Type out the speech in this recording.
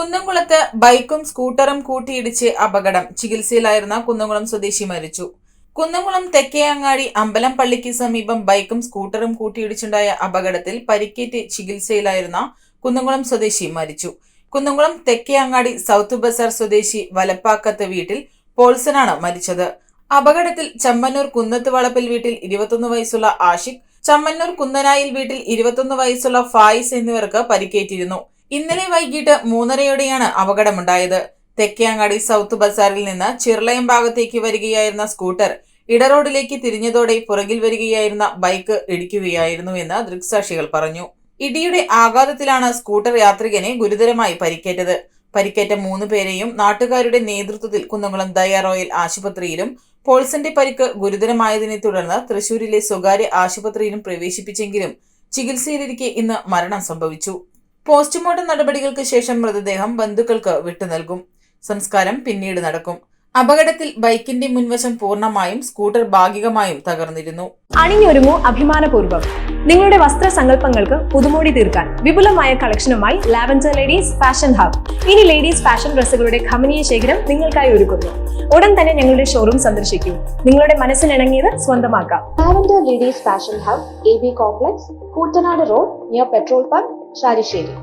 കുന്നംകുളത്ത് ബൈക്കും സ്കൂട്ടറും കൂട്ടിയിടിച്ച് അപകടം. ചികിത്സയിലായിരുന്ന കുന്നംകുളം സ്വദേശി മരിച്ചു. കുന്നംകുളം തെക്കേയങ്ങാടി അമ്പലം പള്ളിക്ക് സമീപം ബൈക്കും സ്കൂട്ടറും കൂട്ടിയിടിച്ചുണ്ടായ അപകടത്തിൽ പരിക്കേറ്റ് ചികിത്സയിലായിരുന്ന കുന്നംകുളം സ്വദേശി മരിച്ചു. കുന്നംകുളം തെക്കേയങ്ങാടി സൗത്ത് ബസാർ സ്വദേശി വലപ്പാക്കത്ത് വീട്ടിൽ പോൾസനാണ് മരിച്ചത്. അപകടത്തിൽ ചമ്മന്നൂർ കുന്നത്ത് വളപ്പിൽ വീട്ടിൽ ഇരുപത്തൊന്ന് വയസ്സുള്ള ആഷിഖ് ചമ്മന്നൂർ കുന്നനായിൽ വീട്ടിൽ ഇരുപത്തൊന്ന് വയസ്സുള്ള ഫായിസ് എന്നിവർക്ക് പരിക്കേറ്റിരുന്നു. ഇന്നലെ വൈകിട്ട് മൂന്നരയോടെയാണ് അപകടമുണ്ടായത്. തെക്കേങ്ങാടി സൗത്ത് ബസാറിൽ നിന്ന് ചിർളയം ഭാഗത്തേക്ക് വരികയായിരുന്ന സ്കൂട്ടർ ഇടറോഡിലേക്ക് തിരിഞ്ഞതോടെ പുറകിൽ വരികയായിരുന്ന ബൈക്ക് ഇടിക്കുകയായിരുന്നു എന്ന് ദൃക്സാക്ഷികൾ പറഞ്ഞു. ഇടിയുടെ ആഘാതത്തിലാണ് സ്കൂട്ടർ യാത്രികനെ ഗുരുതരമായി പരിക്കേറ്റത്. പരിക്കേറ്റ മൂന്ന് പേരെയും നാട്ടുകാരുടെ നേതൃത്വത്തിൽ കുന്നംകുളം ദയ റോയൽ ആശുപത്രിയിലും പോൾസന്റെ പരിക്ക് ഗുരുതരമായതിനെ തുടർന്ന് തൃശൂരിലെ സ്വകാര്യ ആശുപത്രിയിലും പ്രവേശിപ്പിച്ചെങ്കിലും ചികിത്സയിലിരിക്കെ ഇന്ന് മരണം സംഭവിച്ചു. പോസ്റ്റ്മോർട്ടം നടപടികൾക്ക് ശേഷം മൃതദേഹം ബന്ധുക്കൾക്ക് വിട്ടു നൽകും. സംസ്കാരം പിന്നീട് നടക്കും. അപകടത്തിൽ ബൈക്കിന്റെ മുൻവശം പൂർണമായും സ്കൂട്ടർ ഭാഗികമായും തകർന്നിരുന്നു. അണിഞ്ഞൊരുങ്ങൂ അഭിമാനപൂർവം. നിങ്ങളുടെ വസ്ത്ര സങ്കല്പങ്ങൾക്ക് പുതുമോടി തീർക്കാൻ വിപുലമായ കളക്ഷനുമായി ലാവൻഡർ ലേഡീസ് ഫാഷൻ ഹബ് ഇനി ലേഡീസ് ഫാഷൻ ഡ്രസ്സുകളുടെ ഖമനീയ ശേഖരം നിങ്ങൾക്കായി ഒരുക്കുന്നു. ഉടൻ തന്നെ ഞങ്ങളുടെ ഷോറൂം സന്ദർശിക്കൂ. നിങ്ങളുടെ മനസ്സിനിണങ്ങിയത് സ്വന്തമാക്കാം. Lavender ladies fashion hub A B complex Koottanad road near petrol Pump, Sharisheri.